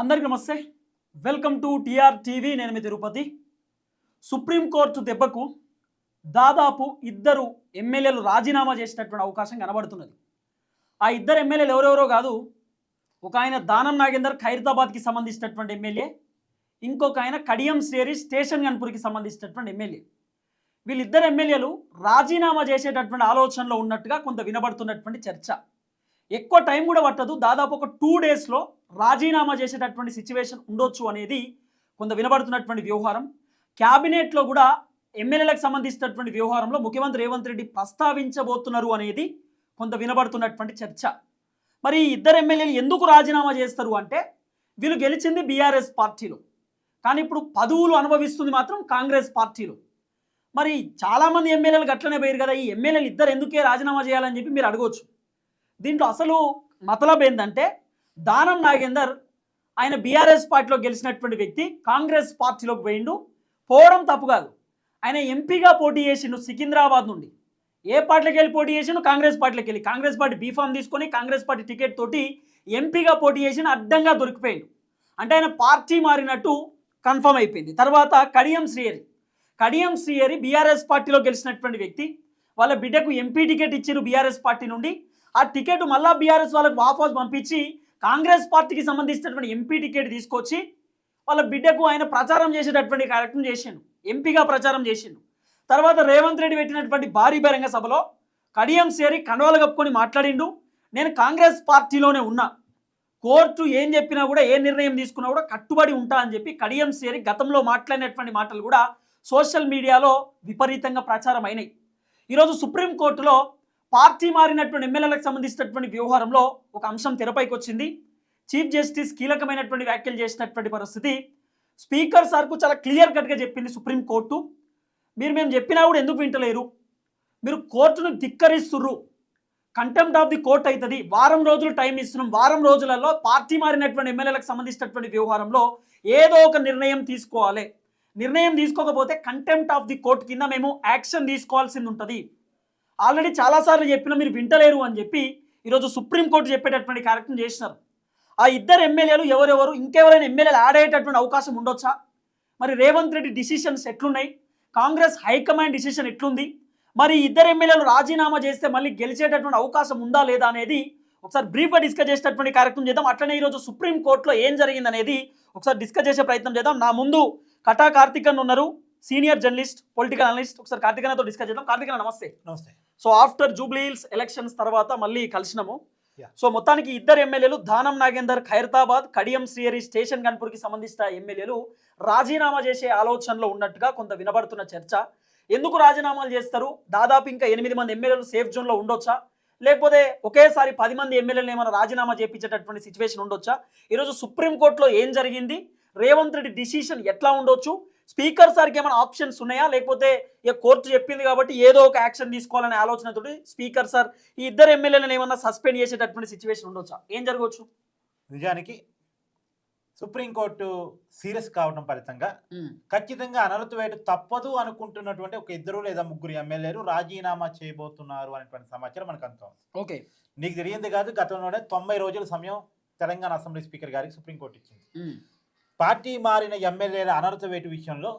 అందరికీ నమస్తే. Welcome to TR TV నేను మీ తిరుపతి. సుప్రీంకోర్టు దెబ్బకు దాదాపు ఇద్దరు ఎమ్మెల్యేలు రాజీనామా చేసినటువంటి అవకాశం కనబడుతున్నది. ఆ ఇద్దరు ఎమ్మెల్యేలు ఎవరెవరో కాదు. ఒక ఆయన దానం నాగేందర్ ఖైరతాబాద్కి సంబంధించినటువంటి ఎమ్మెల్యే. ఇంకొక ఆయన కడియం శ్రేరి స్టేషన్ గన్పూర్కి సంబంధించినటువంటి ఎమ్మెల్యే. వీళ్ళిద్దరు ఎమ్మెల్యేలు రాజీనామా చేసేటటువంటి ఆలోచనలో ఉన్నట్టుగా కొంత వినబడుతున్నటువంటి చర్చ. ఎక్కువ టైం కూడా పట్టదు. దాదాపు ఒక టూ డేస్లో రాజీనామా చేసేటటువంటి సిచ్యువేషన్ ఉండొచ్చు అనేది కొంత వినబడుతున్నటువంటి వ్యవహారం. క్యాబినెట్లో కూడా ఎమ్మెల్యేలకు సంబంధించినటువంటి వ్యవహారంలో ముఖ్యమంత్రి రేవంత్ రెడ్డి ప్రస్తావించబోతున్నారు అనేది కొంత వినబడుతున్నటువంటి చర్చ. మరి ఇద్దరు ఎమ్మెల్యేలు ఎందుకు రాజీనామా చేస్తారు అంటే వీళ్ళు గెలిచింది బీఆర్ఎస్ పార్టీలో. కానీ ఇప్పుడు పదవులు అనుభవిస్తుంది మాత్రం కాంగ్రెస్ పార్టీలో. మరి చాలామంది ఎమ్మెల్యేలు గట్లనే పోయారు కదా ఈ ఎమ్మెల్యేలు ఇద్దరు ఎందుకే రాజీనామా చేయాలని చెప్పి మీరు అడగవచ్చు దీంట్లో అసలు మతలబ్ ఏంటంటే దానం నాగేందర్ ఆయన బీఆర్ఎస్ పార్టీలో గెలిచినటువంటి వ్యక్తి కాంగ్రెస్ పార్టీలోకి పోయిండు. పోవడం తప్పు కాదు. ఆయన ఎంపీగా పోటీ చేసిండు సికింద్రాబాద్ నుండి. ఏ పార్టీలోకి వెళ్ళి పోటీ చేసిండు? కాంగ్రెస్ పార్టీలోకి వెళ్ళి. కాంగ్రెస్ పార్టీ బీఫామ్ తీసుకొని కాంగ్రెస్ పార్టీ టికెట్ తోటి ఎంపీగా పోటీ చేసిన అడ్డంగా దొరికిపోయిండు. అంటే ఆయన పార్టీ మారినట్టు కన్ఫర్మ్ అయిపోయింది. తర్వాత కడియం శ్రీహరి. కడియం శ్రీహరి బీఆర్ఎస్ పార్టీలో గెలిచినటువంటి వ్యక్తి. వాళ్ళ బిడ్డకు ఎంపీ టికెట్ ఇచ్చారు బీఆర్ఎస్ పార్టీ నుండి. ఆ టికెట్ మళ్ళా బీఆర్ఎస్ వాళ్ళకి వాపస్ పంపించి కాంగ్రెస్ పార్టీకి సంబంధించినటువంటి ఎంపీ టికెట్ తీసుకొచ్చి వాళ్ళ బిడ్డకు ఆయన ప్రచారం చేసేటటువంటి కార్యక్రమం చేసిండు. ఎంపీగా ప్రచారం చేసిండు. తర్వాత రేవంత్ రెడ్డి పెట్టినటువంటి భారీ బహిరంగ సభలో కడియం సేరి కండవాలు కప్పుకొని మాట్లాడిండు. నేను కాంగ్రెస్ పార్టీలోనే ఉన్నా. కోర్టు ఏం చెప్పినా కూడా ఏ నిర్ణయం తీసుకున్నా కూడా కట్టుబడి ఉంటా అని చెప్పి కడియం సేరి గతంలో మాట్లాడినటువంటి మాటలు కూడా సోషల్ మీడియాలో విపరీతంగా ప్రచారం అయినాయి ఈరోజు సుప్రీంకోర్టులో పార్టీ మారినటువంటి ఎమ్మెల్యేలకు సంబంధించినటువంటి వ్యవహారంలో ఒక అంశం తెరపైకి వచ్చింది. చీఫ్ జస్టిస్ కీలకమైనటువంటి వ్యాఖ్యలు చేసినటువంటి పరిస్థితి. స్పీకర్ సార్కు చాలా క్లియర్ కట్గా చెప్పింది సుప్రీంకోర్టు మీరు మేము చెప్పినా కూడా ఎందుకు వింటలేరు? మీరు కోర్టును ధిక్కరిస్తుర్రు. కంటెంప్ట్ ఆఫ్ ది కోర్ట్ అవుతుంది వారం రోజులు టైం ఇస్తున్నాం. వారం రోజులలో పార్టీ మారినటువంటి ఎమ్మెల్యేలకు సంబంధించినటువంటి వ్యవహారంలో ఏదో ఒక నిర్ణయం తీసుకోవాలి. నిర్ణయం తీసుకోకపోతే కంటెంప్ట్ ఆఫ్ ది కోర్ట్ కింద మేము యాక్షన్ తీసుకోవాల్సింది ఉంటుంది. ఆల్రెడీ చాలాసార్లు చెప్పినా మీరు వింటలేరు అని చెప్పి ఈరోజు సుప్రీంకోర్టు చెప్పేటటువంటి కార్యక్రమం చేసినారు. ఆ ఇద్దరు ఎమ్మెల్యేలు ఎవరెవరు ఇంకెవరైనా ఎమ్మెల్యేలు యాడ్ అయ్యేటటువంటి అవకాశం ఉండొచ్చా? మరి రేవంత్ రెడ్డి డిసిషన్స్ ఎట్లున్నాయి? కాంగ్రెస్ హైకమాండ్ డిసిషన్ ఎట్లుంది? మరి ఇద్దరు ఎమ్మెల్యేలు రాజీనామా చేస్తే మళ్ళీ గెలిచేటటువంటి అవకాశం ఉందా లేదా అనేది ఒకసారి బ్రీఫ్గా డిస్కస్ చేసేటటువంటి కార్యక్రమం చేద్దాం. అట్లనే ఈరోజు సుప్రీంకోర్టులో ఏం జరిగిందనేది ఒకసారి డిస్కస్ చేసే ప్రయత్నం చేద్దాం. నా ముందు కటా కార్తికన్ ఉన్నారు. సీనియర్ జర్నలిస్ట్ పొలిటికల్ అనలిస్ట్ ఒకసారి కార్తికన్నతో డిస్కస్ చేద్దాం. కార్తికన్న నమస్తే. నమస్తే. So after Jubilee Hills elections తర్వాత మళ్ళీ కలిసినాము. సో మొత్తానికి ఇద్దరు ఎమ్మెల్యేలు దానం నాగేందర్ ఖైరతాబాద్ కడియం శ్రీహరి స్టేషన్ గన్పూర్కి సంబంధించిన ఎమ్మెల్యేలు రాజీనామా చేసే ఆలోచనలో ఉన్నట్టుగా కొంత వినబడుతున్న చర్చ. ఎందుకు రాజీనామాలు చేస్తారు? దాదాపు ఇంకా ఎనిమిది మంది ఎమ్మెల్యేలు సేఫ్ జోన్లో ఉండొచ్చా? లేకపోతే ఒకేసారి పది మంది ఎమ్మెల్యేలు ఏమైనా రాజీనామా చేయించేటటువంటి సిచ్యువేషన్ ఉండొచ్చా? ఈరోజు సుప్రీంకోర్టులో ఏం జరిగింది? రేవంత్ రెడ్డి డిసిషన్ ఎట్లా ఉండొచ్చు? స్పీకర్ సార్కి ఏమైనా ఆప్షన్స్ ఉన్నాయా? లేకపోతే ఇక కోర్టు చెప్పింది కాబట్టి ఏదో ఒక యాక్షన్ తీసుకోవాలనే ఆలోచనతోటి స్పీకర్ సార్ ఈ ఇద్దరు ఎమ్మెల్యేలను ఏమన్నా సస్పెండ్ చేసేటటువంటి సిచ్యువేషన్ ఉండొచ్చా? ఏం జరగవచ్చు? నిజానికి సుప్రీంకోర్టు సీరియస్ కావడం ఫలితంగా ఖచ్చితంగా అనర్హత వేటు తప్పదు అనుకుంటున్నటువంటి ఒక ఇద్దరు లేదా ముగ్గురు ఎమ్మెల్యేలు రాజీనామా చేయబోతున్నారు అనేటువంటి సమాచారం మనకు అందుతోంది. ఓకే. నీకు తెలియంది కాదు గతంలోనే తొంభై రోజుల సమయం తెలంగాణ అసెంబ్లీ స్పీకర్ గారికి సుప్రీంకోర్టు ఇచ్చింది. పార్టీ మారిన ఎమ్మెల్యేల అనర్హత వేటు విషయంలో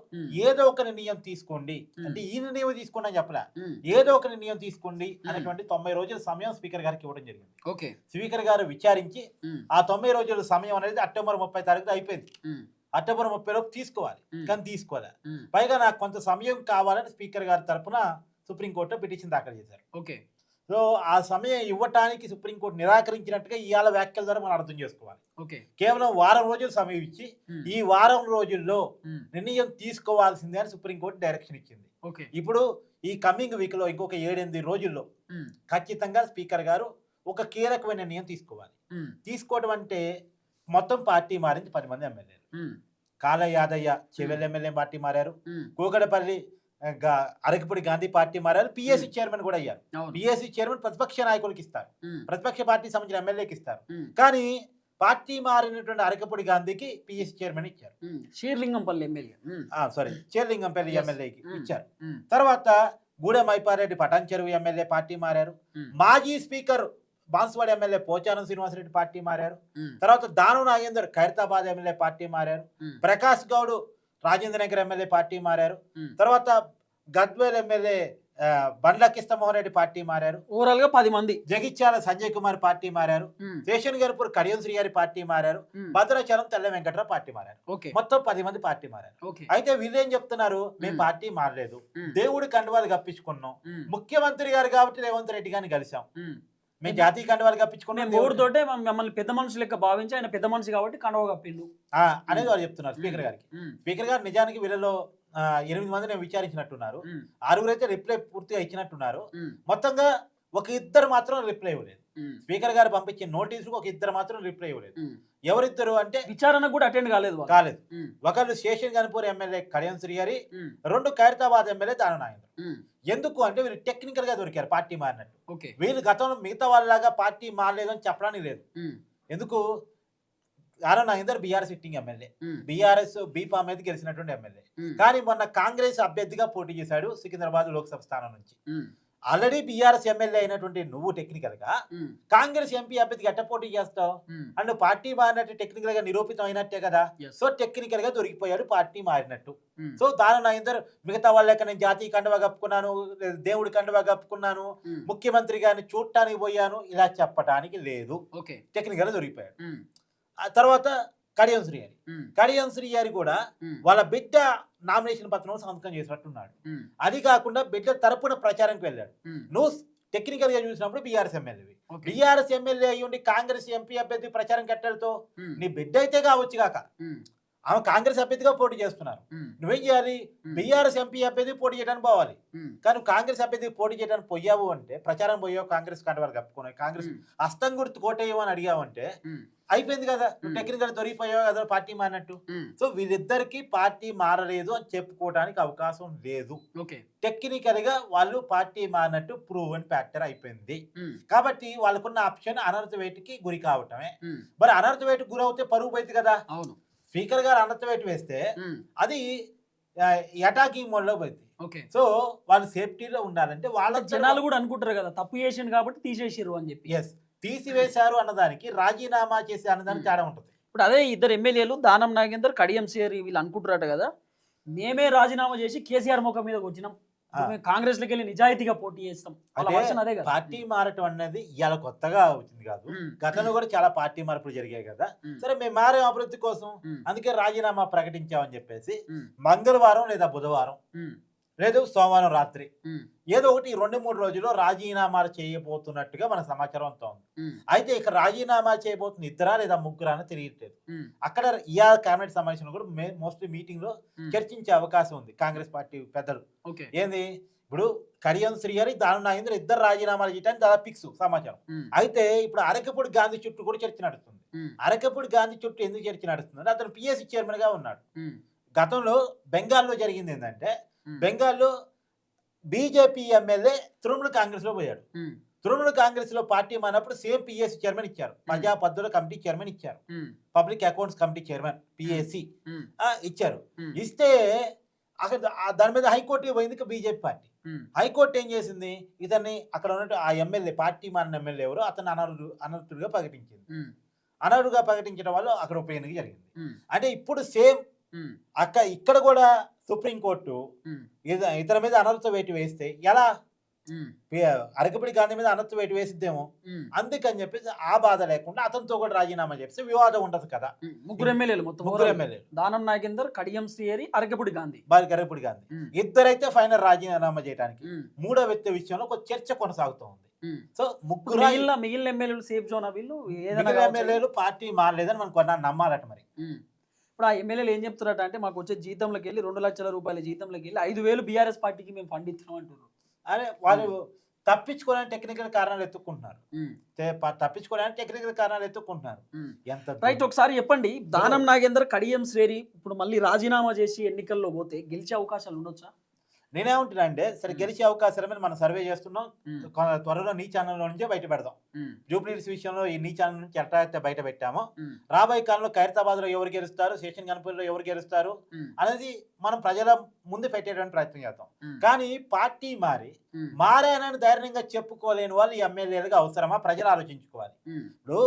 ఏదో ఒక నిర్ణయం తీసుకోండి. అంటే ఈ నిర్ణయం తీసుకోండి అని చెప్పలే. ఏదో ఒక నిర్ణయం తీసుకోండి అనేటువంటి తొంభై రోజుల సమయం స్పీకర్ గారికి ఇవ్వడం జరిగింది. ఓకే. స్పీకర్ గారు విచారించి ఆ తొంభై రోజుల సమయం అనేది అక్టోబర్ ముప్పై తారీఖు అయిపోయింది. అక్టోబర్ ముప్పై లోపు తీసుకోవాలి. కానీ తీసుకోలే. పైగా నాకు కొంత సమయం కావాలని స్పీకర్ గారి తరపున సుప్రీంకోర్టు పిటిషన్ దాఖలు చేశారు. ఓకే. సో ఆ సమయం ఇవ్వటానికి సుప్రీంకోర్టు నిరాకరించినట్టుగా ఇవాళ వ్యాఖ్యల ద్వారా మనం అర్థం చేసుకోవాలి. కేవలం వారం రోజులు సమయం ఇచ్చి ఈ వారం రోజుల్లో నిర్ణయం తీసుకోవాల్సిందే అని సుప్రీంకోర్టు డైరెక్షన్ ఇచ్చింది. ఇప్పుడు ఈ కమింగ్ వీక్లో ఇంకొక ఏడెనిమిది రోజుల్లో ఖచ్చితంగా స్పీకర్ గారు ఒక కీలకమైన నిర్ణయం తీసుకోవాలి. తీసుకోవడం అంటే మొత్తం పార్టీ మారింది పది మంది ఎమ్మెల్యేలు. కాల యాదయ్య చెవెల్ ఎమ్మెల్యే పార్టీ మారారు. కూకడపల్లి అరకపూడి గాంధీ పార్టీ మారారు. పిఎస్సి చైర్మన్ కూడా అయ్యారు. పిఎస్సి చైర్మన్ ప్రతిపక్ష నాయకులకి ఇస్తారు. ప్రతిపక్ష పార్టీ సంబంధించిన ఎమ్మెల్యేకి ఇస్తారు. కానీ పార్టీ మారినటువంటి అరకపూడి గాంధీకి పిఎస్సి చైర్మన్ ఇచ్చారు. Serilingampally MLA. Sorry Serilingampally Yes. ఎమ్మెల్యేకి. ఇచ్చారు. తర్వాత గూడెం మైపారెడ్డి పటాన్ చెరువు ఎమ్మెల్యే పార్టీ మారారు. మాజీ speaker Banswada MLA Pocharam Srinivasa Reddy party మారారు. తర్వాత దాను నాగేందర్ ఖైరతాబాద్ ఎమ్మెల్యే పార్టీ మారారు. ప్రకాష్ గౌడ్ రాజేంద్ర నగర్ ఎమ్మెల్యే పార్టీ మారారు. తర్వాత గద్వేల్ ఎమ్మెల్యే బండ్ల కిష్టమోహన్ రెడ్డి పార్టీ మారారు. ఓవరాల్గా పది మంది. జగిత్యాల శంజయ్ కుమార్ పార్టీ మారారు. శేషన్ గర్పూర్ కడియం శ్రీ గారి పార్టీ మారారు. భద్రాచలం తెల్ల వెంకట్రావు పార్టీ మారారు. మొత్తం పది మంది పార్టీ మారారు. అయితే వీళ్ళు ఏం చెప్తున్నారు? మేము. పార్టీ మారలేదు. దేవుడి కండువాలు కప్పించుకున్నాం. ముఖ్యమంత్రి గారు కాబట్టి రేవంత్ రెడ్డి గారిని కలిసాం. మేము జాతీయ కండువాలు కప్పించుకున్నాం మేము దేవుడి- ఊరితోటే మమ్- మమ్మల్ని పెద్ద మనుషులు లెక్క భావించి ఆయన పెద్ద మనిషి కాబట్టి కండవ కప్పిండు. అనేది వాళ్ళు చెప్తున్నారు స్పీకర్ గారికి. స్పీకర్ గారు నిజానికి వీళ్ళలో ఎనిమిది మందిని విచారించినట్టున్నారు. ఉమ్, ఆరుగురు అయితే రిప్లై పూర్తిగా ఇచ్చినట్టున్నారు. మొత్తంగా ఒక ఇద్దరు మాత్రం రిప్లై ఇవ్వలేదు. స్పీకర్ గారు పంపించిన నోటీసుకు ఒక ఇద్దరు మాత్రం రిప్లై ఇవ్వలేదు. ఎవరిద్దరు అంటే విచారణకు కూడా అటెండ్ కాలేదు. కాలేదు. ఒకళ్ళు శేషన్ గన్పూర్ ఎమ్మెల్యే కళ్యాణ్ శ్రీ గారి రెండు ఖైరతాబాద్ ఎమ్మెల్యే దాననాయంద్ర ఉమ్, ఎందుకు అంటే వీళ్ళు టెక్నికల్గా దొరికారు పార్టీ మారినట్టు. వీళ్ళు గతంలో మిగతా వాళ్ళలాగా పార్టీ మారలేదని చెప్పడానికి లేదు. ఎందుకు? Danam Nagender BR sitting MLA. BRS బీపా మీద గెలిచినటువంటి ఎమ్మెల్యే. కానీ మొన్న కాంగ్రెస్ అభ్యర్థిగా పోటీ చేశాడు సికింద్రాబాద్ లోక్సభ స్థానం నుంచి. ఆల్రెడీ బీఆర్ఎస్ ఎమ్మెల్యే అయినటువంటి నువ్వు టెక్నికల్గా కాంగ్రెస్ ఎంపీ అభ్యర్థికి ఎట్ట పోటీ చేస్తావు? అండ్ పార్టీ మారినట్టు టెక్నికల్గా నిరూపితం అయినట్టే కదా. సో టెక్నికల్గా దొరికిపోయాడు పార్టీ మారినట్టు. సో దాని నాగేందర్ మిగతా వాళ్ళకి నేను జాతీయ కండువా కప్పుకున్నాను దేవుడి కండువా కప్పుకున్నాను ముఖ్యమంత్రి గారిని చూడటానికి పోయాను ఇలా చెప్పడానికి లేదు. టెక్నికల్గా దొరికిపోయాడు. ఆ తర్వాత కడియం శ్రీ గారి కడియం శ్రీ గారి కూడా వాళ్ళ బిడ్డ నామినేషన్ పత్రం సంతకం చేసినట్టున్నాడు. అది కాకుండా బిడ్డ తరపున ప్రచారంకి వెళ్ళాడు. నువ్వు టెక్నికల్గా చూసినప్పుడు బీఆర్ఎస్ ఎమ్మెల్యే బీఆర్ఎస్ ఎమ్మెల్యే అయ్యి ఉండి కాంగ్రెస్ ఎంపీ అభ్యర్థి ప్రచారం కట్టడంతో నీ బిడ్డ అయితే కావచ్చు కాక. ఆమె కాంగ్రెస్ అభ్యర్థిగా పోటీ చేస్తున్నారు. నువ్వేం చేయాలి? బీఆర్ఎస్ ఎంపీ అభ్యర్థి పోటీ చేయడానికి పోవాలి. కానీ కాంగ్రెస్ అభ్యర్థి పోటీ చేయడానికి పోయావు అంటే ప్రచారం పోయావు కాంగ్రెస్ కంటవారు కప్పుకున్నావు. కాంగ్రెస్ అస్తం గుర్తు కోటేయవు అని అడిగావు అంటే అయిపోయింది కదా. టెక్నికల్ దొరికిపోయావు కదా పార్టీ మారినట్టు. సో వీళ్ళిద్దరికి పార్టీ మారలేదు అని చెప్పుకోవడానికి అవకాశం లేదు. టెక్నికల్గా వాళ్ళు పార్టీ మారినట్టు ప్రూవ్ అండ్ ఫ్యాక్టర్ అయిపోయింది కాబట్టి వాళ్ళకున్న ఆప్షన్ అనర్థ వేటుకి గురి కావటమే. మరి అనర్థ వేటుకు గురవుతే పరుగు పోయింది కదా? అవును. స్పీకర్ గారు వేటు వేస్తే అది అటాకింగ్ మోడ్లో పోయింది. ఓకే. సో వాళ్ళు సేఫ్టీలో ఉండాలంటే వాళ్ళ జనాలు కూడా అనుకుంటారు కదా తప్పు చేసిండు కాబట్టి తీసేసిర్రు అని చెప్పి. ఎస్ తీసివేశారు అన్నదానికి రాజీనామా చేసి అన్నదానికి తేడా ఉంటుంది. ఇప్పుడు అదే ఇద్దరు ఎమ్మెల్యేలు దానం నాగేందర్ కడియం సేరి వీళ్ళు అనుకుంటారట కదా మేమే రాజీనామా చేసి కేసీఆర్ ముఖం మీద వచ్చినాం. కాంగ్రెస్లోకి వెళ్ళి నిజాయితీగా పోటీ చేస్తాం. అదే పార్టీ మారటం అనేది ఇవాళ కొత్తగా వచ్చింది కాదు. గతంలో కూడా చాలా పార్టీ మార్పులు జరిగాయి కదా. సరే మేము మారే అభివృద్ధి కోసం. అందుకే రాజీనామా ప్రకటించామని చెప్పేసి మంగళవారం లేదా బుధవారం లేదు సోమవారం రాత్రి. ఏదో ఒకటి రెండు మూడు రోజుల్లో రాజీనామాలు చేయబోతున్నట్టుగా మన సమాచారం అంతా ఉంది. అయితే ఇక రాజీనామా చేయబోతున్న ఇద్దరా లేదా ముగ్గురా అని తెలియట్లేదు. అక్కడ ఇయా కేబినెట్ సమావేశంలో కూడా మోస్ట్లీ మీటింగ్లో చర్చించే అవకాశం ఉంది కాంగ్రెస్ పార్టీ పెద్దలు. ఏంది? ఇప్పుడు కడియం శ్రీ గారి దాని నాగేంద్ర ఇద్దరు రాజీనామాలు చేయడానికి దాదాపు ఫిక్స్ సమాచారం. అయితే ఇప్పుడు అరకపూడి గాంధీ చుట్టూ కూడా చర్చ నడుస్తుంది. అరకపూడి గాంధీ చుట్టూ ఎందుకు చర్చ నడుస్తుంది అంటే అతను పిఎస్సి చైర్మన్గా ఉన్నాడు. గతంలో బెంగాల్లో జరిగింది ఏంటంటే బెంగాల్లో బీజేపీ ఎమ్మెల్యే తృణమూల్ కాంగ్రెస్లో పోయాడు తృణమూల్ కాంగ్రెస్లో పార్టీ మారినప్పుడు సేమ్ పిఎస్సి చైర్మన్ ఇచ్చారు. ప్రజా పద్ధతుల కమిటీ చైర్మన్ ఇచ్చారు. Public accounts committee chairman PSC ఇచ్చారు. ఇస్తే అక్కడ దాని మీద హైకోర్టు పోయింది బీజేపీ పార్టీ. హైకోర్టు ఏం చేసింది? ఇతన్ని అక్కడ ఉన్నట్టు ఆ ఎమ్మెల్యే పార్టీ మారిన ఎమ్మెల్యే ఎవరు? అతన్ని అనర్హుడు అనర్హుడుగా ప్రకటించింది. అనర్హుడుగా ప్రకటించడం వల్ల అక్కడ ఉప ఎన్నిక జరిగింది. అంటే ఇప్పుడు సేమ్ అక్క ఇక్కడ కూడా సుప్రీంకోర్టు ఉమ్, ఇత- ఇతని మీద అనర్థ వేటు వేస్తే ఎలా? అరకపిడి గాంధీ మీద అనర్థ వేటు వేసిద్దేమో? అందుకని చెప్పేసి ఆ బాధ లేకుండా అతనితో కూడా రాజీనామా చేస్తే వివాదం ఉండదు కదా. ముగ్గురు ఎమ్మెల్యేలు మొత్తం ముగ్గురు. ఎమ్మెల్యేలు. దానం నాగేందర్ కడియం శ్రీహరి అరకపుడి గాంధీ. బాలి అరకపిడి గాంధీ. ఇద్దరైతే ఫైనల్ రాజీనామా చేయడానికి మూడో వ్యక్తి విషయంలో ఒక చర్చ కొనసాగుతూ ఉంది. ఉమ్. సో ముగ్గురు మిగిలిన మిగిలిన ఎమ్మెల్యేలు సేఫ్ జోన్ వీళ్ళు? మిగిలిన. ఎమ్మెల్యేలు పార్టీ మారలేదని మనం కొన్నా నమ్మాలట మరి. ఇప్పుడు ఆ ఎమ్మెల్యేలు ఏం చెప్తున్నారట అంటే మాకు వచ్చే జీతంలోకి వెళ్ళి రెండు లక్షల రూపాయల జీతంలోకి వెళ్ళి ఐదు వేలు బీఆర్ఎస్ పార్టీకి మేము ఫండ్ ఇస్తున్నాం అంటున్నారు. అరే వాళ్ళు తప్పించుకోవడానికి టెక్నికల్ కారణాలు ఎత్తుకుంటున్నారు తప్పించుకోవడానికి టెక్నికల్ కారణాలు ఎత్తుకుంటున్నారు. ఎంత రైట్ ఒకసారి చెప్పండి. దానం నాగేందర్ కడియం శ్రేరి ఇప్పుడు మళ్ళీ రాజీనామా చేసి ఎన్నికల్లో పోతే గెలిచే అవకాశాలు ఉండొచ్చా? నేనేమంటున్నా అంటే సరే. గెలిచే అవకాశాలు మనం సర్వే చేస్తున్నాం. త్వరలో నీ ఛానల్లో నుంచే బయట పెడదాం. జూబ్లీస్ విషయంలో ఈ నీ ఛానల్ నుంచి ఎట్లా అయితే బయట పెట్టామో రాబోయే కాలంలో ఖైరతాబాద్లో ఎవరు గెలుస్తారు శేషన్ గణపతిలో ఎవరు గెలుస్తారు అనేది మనం ప్రజల ముందు పెట్టేటువంటి ప్రయత్నం చేద్దాం. కానీ పార్టీ మారి మారానని ధైర్యంగా చెప్పుకోలేని వాళ్ళు ఈ ఎమ్మెల్యేలుగా అవసరమా? ప్రజలు ఆలోచించుకోవాలి. ఇప్పుడు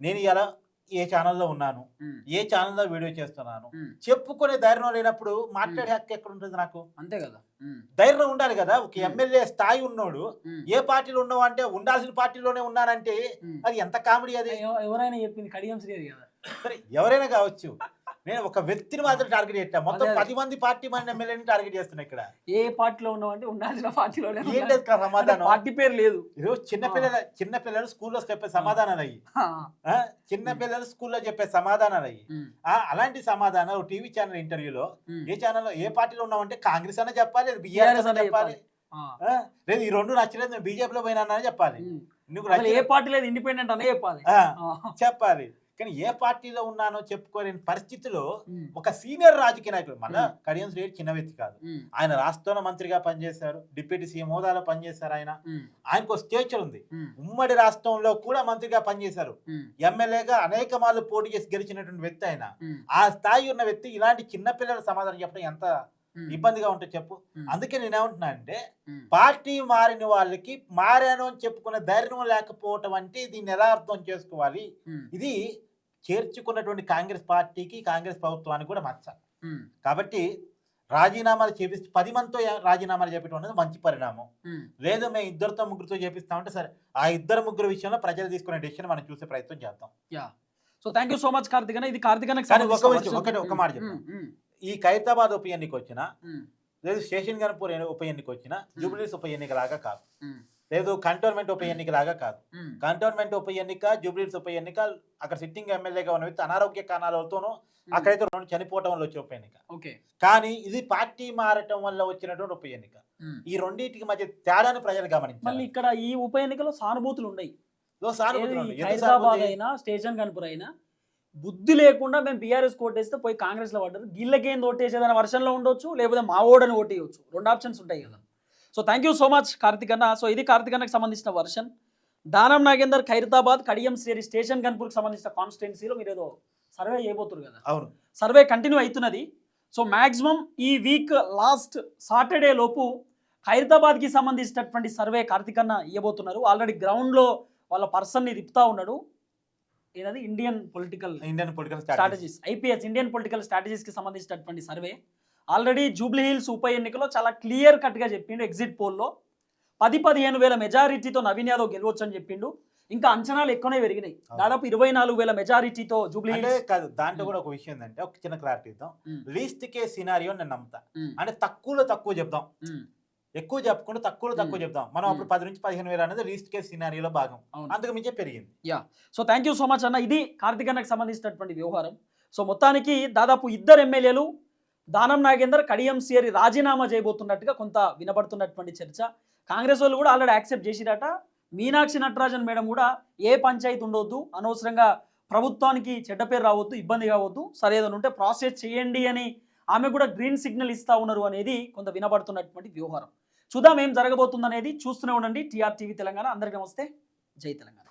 నేను ఇలా ఏ ఛానల్లో ఉన్నాను ఏ ఛానల్లో వీడియో చేస్తున్నాను. చెప్పుకునే ధైర్యం లేనప్పుడు మాట్లాడే హక్కు ఎక్కడ ఉంటుంది నాకు? అంతే కదా. ధైర్యం ఉండాలి కదా. ఒక. ఎమ్మెల్యే స్థాయి ఉన్నోడు ఏ పార్టీలో ఉన్నావు అంటే ఉండాల్సిన పార్టీలోనే ఉన్నానంటే. అది ఎంత కామెడీ అది? ఎవ- ఎవరైనా చెప్పింది కడియం శ్రీది కదా. సరే ఎవరైనా కావచ్చు. నేను ఒక వ్యక్తిని మాత్రం టార్గెట్ చేస్తా. మొత్తం. పది మంది పార్టీ మంది ఎమ్మెల్యేని టార్గెట్ చేస్తున్నా ఇక్కడ. ఏ పార్టీలో ఉన్నావు అంటే ఉండాల్సిన పార్టీలోనే ఏంటి ఉండాలి. అది కా- సమాధానం. పార్టీ పేరు లేదు. ఈరోజు చిన్న పిల్లల చిన్న పిల్లలు స్కూల్లో చెప్పే సమాధానాలు అయ్యి? చిన్న పిల్లలు స్కూల్లో చెప్పే సమాధానాలు అయ్యి. అలాంటి సమాధానాలు టీవీ ఛానల్ ఇంటర్వ్యూలో ఏ ఛానల్లో ఏ పార్టీలో ఉన్నామంటే కాంగ్రెస్ అన్న చెప్పాలి బీఆర్ఎస్ అనే అన్న చెప్పాలి? లేదు ఈ రెండు నచ్చలేదు నేను బీజేపీలో పోయినా అని చెప్పాలి. నువ్వు ఏ పార్టీ లేదు ఇండిపెండెంట్ అనే చెప్పాలి. చెప్పాలి. కానీ ఏ పార్టీలో ఉన్నానో చెప్పుకోలేని పరిస్థితిలో ఒక సీనియర్ రాజకీయ నాయకుడు ఉమ్. కడియం శ్రేణి చిన్న వ్యక్తి కాదు. ఆయన రాష్ట్రంలో మంత్రిగా పనిచేశారు డిప్యూటీ సీఎం హోదాలో పనిచేశారు ఆయన. ఆయనకు ఒక స్టేచర్ ఉంది. ఉమ్, ఉమ్మడి రాష్ట్రంలో కూడా మంత్రిగా పనిచేశారు. ఎమ్మెల్యేగా అనేక మార్లు పోటీ చేసి గెలిచినటువంటి వ్యక్తి ఆయన. ఆ స్థాయి ఉన్న వ్యక్తి ఇలాంటి చిన్న పిల్లల సమాధానం చెప్పడం ఎంత ఇబ్బందిగా ఉంటే చెప్పు. అందుకే నేనేమంటున్నా అంటే పార్టీ మారిన వాళ్ళకి మారాను అని చెప్పుకునే ధైర్యం లేకపోవటం అంటే దీన్ని ఎలా అర్థం చేసుకోవాలి? ఇది చేర్చుకున్నటువంటి కాంగ్రెస్ పార్టీకి కాంగ్రెస్ ప్రభుత్వానికి కూడా మచ్చ కాబట్టి రాజీనామాలు చేపిస్తే పది మందితో రాజీనామాలు చేపించడం అనేది మంచి పరిణామం. లేదు మేము ఇద్దరితో ముగ్గురితో చేపిస్తామంటే సరే ఆ ఇద్దరు ముగ్గురు విషయంలో ప్రజలు తీసుకునే డెసిషన్ మనం చూసే ప్రయత్నం చేద్దాం. So thank you so much Karthik ఇది కార్తిక్. ఒకటి- ఒక మాట చెప్తాను. ఈ ఖైరతాబాద్ ఉప ఎన్నిక వచ్చిన లేదు స్టేషన్ గన్పూర్ ఉప ఎన్నిక వచ్చిన జూబ్లీస్ ఉప ఎన్నిక లాగా కాదు. లేదు కంటోన్మెంట్ ఉప ఎన్నిక లాగా కాదు. కంటోన్మెంట్ ఉప ఎన్నిక జూబ్లీస్ ఉప ఎన్నిక అక్కడ సిట్టింగ్ ఎమ్మెల్యేగా ఉన్న వ్యక్తి అనారోగ్య కారణాలతోనూ అక్కడైతే రెండు చనిపోవటం వల్ల వచ్చే ఉప ఎన్నిక. ఓకే. కానీ ఇది పార్టీ మారటం వల్ల వచ్చినటువంటి ఉప ఎన్నిక. ఈ రెండింటికి మధ్య తేడాను ప్రజలు మళ్ళీ గమనించాలి ఇక్కడ ఈ ఉప ఎన్నికలో సానుభూతులు ఉన్నాయి హైదరాబాద్? అయినా స్టేషన్ కనుపూర్ అయినా బుద్ధి లేకుండా మేము బీఆర్ఎస్ కోటేస్తే పోయి కాంగ్రెస్లో పడ్డారు. గిళ్ళకేం ఓటేసేదన్న వర్షంలో ఉండొచ్చు లేకపోతే మా ఓడని ఓటేయచ్చు. రెండు ఆప్షన్స్ ఉంటాయి కదా. So thank you so much Karthik అన్న సో ఇది కార్తిక్ అన్నకి సంబంధించిన వర్షన్ దానం నాగేందర్ ఖైరతాబాద్ కడియం శ్రేరి స్టేషన్ కన్పూర్కి సంబంధించిన కాన్స్టిట్యున్సీలో మీరు ఏదో సర్వే చేయబోతున్నారు కదా. అవును. సర్వే కంటిన్యూ అవుతున్నది. సో మ్యాక్సిమం ఈ వీక్ లాస్ట్ సాటర్డే లోపు ఖైరతాబాద్కి సంబంధించినటువంటి సర్వే కార్తిక్ అన్న ఇవ్వబోతున్నారు ఆల్రెడీ గ్రౌండ్లో వాళ్ళ పర్సన్ని తిప్పుతా ఉన్నాడు. ఏదది? Indian political Indian political strategy strategies IPS Indian political స్ట్రాటజీస్కి సంబంధించినటువంటి సర్వే ఆల్రెడీ జూబ్లీ హిల్స్ ఉప ఎన్నికలో చాలా క్లియర్ కట్గా చెప్పిండు ఎగ్జిట్ పోల్లో. పది పదిహేను వేల మెజారిటీతో నవీన్ యాదవ్ గెలవచ్చు అని చెప్పిండు. ఇంకా అంచనాలు ఎక్కువనే పెరిగినాయి. దాదాపు ఇరవై నాలుగు వేల మెజారిటీతో జూబ్లీ కాదు దాంట్లో. కూడా ఒక విషయం ఏంటంటే ఒక చిన్న క్లారిటీ ఇద్దాం. లీస్ట్ కే సినారియో నేను నమ్ముతా. అంటే తక్కువలో తక్కువ చెప్దాం. ఎక్కువ చెప్పుకుంటే తక్కువలో తక్కువ. చెప్దాం. మనం అప్పుడు. పది నుంచి పదిహేను వేలు అనేది లీస్ట్ కే సినారియోలో భాగం. అంతకు మించే పెరిగింది. So thank you so much అన్న. ఇది కార్తిక్ అన్నకు సంబంధించినటువంటి వ్యవహారం. సో మొత్తానికి దాదాపు ఇద్దరు ఎమ్మెల్యేలు దానం నాగేందర్ కడియం సియరి రాజీనామా చేయబోతున్నట్టుగా కొంత వినబడుతున్నటువంటి చర్చ. కాంగ్రెస్ వాళ్ళు కూడా ఆల్రెడీ యాక్సెప్ట్ చేసిరట. మీనాక్షి నటరాజన్ మేడం కూడా ఏ పంచాయతీ ఉండొద్దు అనవసరంగా ప్రభుత్వానికి చెడ్డ పేరు రావద్దు ఇబ్బంది కావద్దు సరేదని ఉంటే ప్రాసెస్ చేయండి అని ఆమె కూడా గ్రీన్ సిగ్నల్ ఇస్తా ఉన్నారు అనేది కొంత వినబడుతున్నటువంటి వ్యవహారం చూద్దాం ఏం జరగబోతుందనేది చూస్తూనే ఉండండి. TR TV Telangana. అందరికీ నమస్తే. జై తెలంగాణ.